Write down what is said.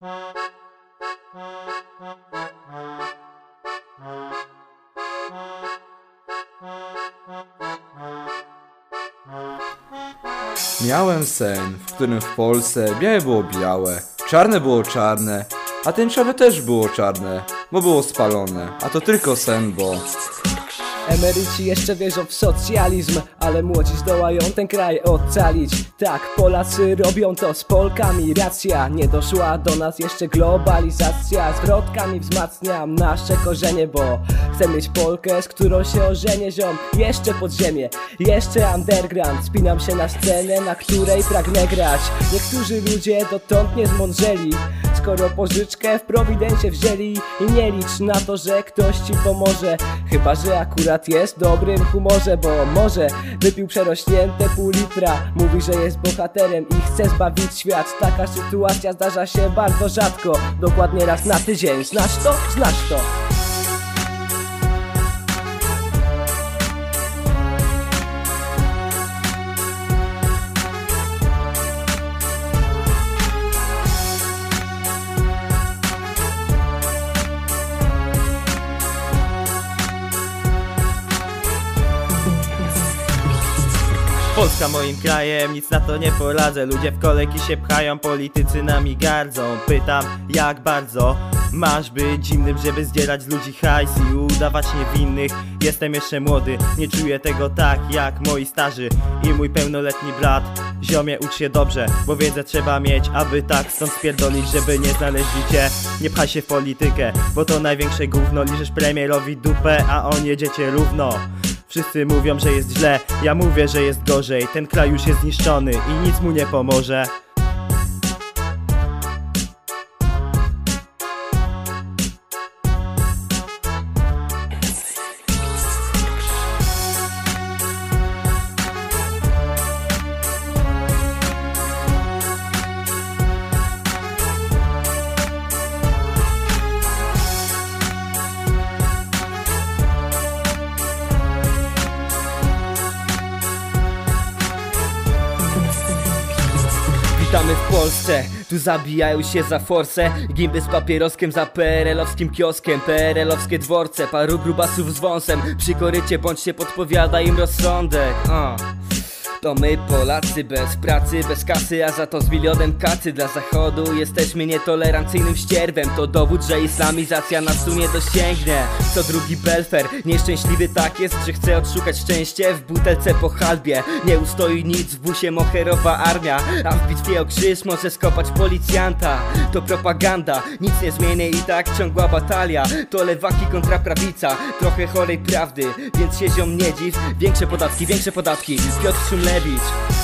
Miałem sen, w którym w Polsce białe było białe, czarne było czarne, a tęczowe też było czarne, bo było spalone. A to tylko sen, bo... Emeryci jeszcze wierzą w socjalizm, ale młodzi zdołają ten kraj ocalić. Tak, Polacy robią to z Polkami, racja. Nie doszła do nas jeszcze globalizacja. Zwrotkami wzmacniam nasze korzenie, bo chcę mieć Polkę, z którą się ożenię, ziom. Jeszcze pod ziemię, jeszcze underground. Spinam się na scenę, na której pragnę grać. Niektórzy ludzie dotąd nie zmądrzeli. Skoro pożyczkę w prowidencie wzięli I nie licz na to, że ktoś ci pomoże. Chyba, że akurat jest w dobrym humorze Bo może wypił przerośnięte pół litra. Mówi, że jest bohaterem i chce zbawić świat. Taka sytuacja zdarza się bardzo rzadko. Dokładnie raz na tydzień. Znasz to? Znasz to Polska moim krajem, nic na to nie poradzę. Ludzie w kolejki się pchają, politycy nami gardzą. Pytam, jak bardzo masz być zimnym, żeby zdzierać z ludzi hajs i udawać niewinnych? Jestem jeszcze młody, nie czuję tego tak jak moi starzy. I mój pełnoletni brat Ziomie, ucz się dobrze, bo wiedzę trzeba mieć, aby tak stąd spierdolić, żeby nie znaleźli cię. Nie pchaj się w politykę, bo to największe gówno. Liżysz premierowi dupę, a on jedziecie równo Wszyscy mówią, że jest źle, ja mówię, że jest gorzej. Ten kraj już jest zniszczony i nic mu nie pomoże Witamy w Polsce, tu zabijają się za forsę. Gimby z papieroskiem za PRL-owskim kioskiem. PRL-owskie dworce, paru grubasów z wąsem. Przy korycie bądźcie podpowiada im rozsądek uh. To my Polacy bez pracy, bez kasy, a za to z milionem kacy. Dla zachodu jesteśmy nietolerancyjnym ścierwem. To dowód, że islamizacja nas tu nie dosięgnie. Co drugi belfer, nieszczęśliwy tak jest, że chce odszukać szczęście. W butelce po halbie Nie ustoi nic w busie moherowa armia. A w bitwie o krzyż może skopać policjanta. To propaganda, nic nie zmieni i tak ciągła batalia. To lewaki kontra prawica, trochę chorej prawdy Więc się ziom nie dziw, większe podatki, większe podatki. Piotr levied.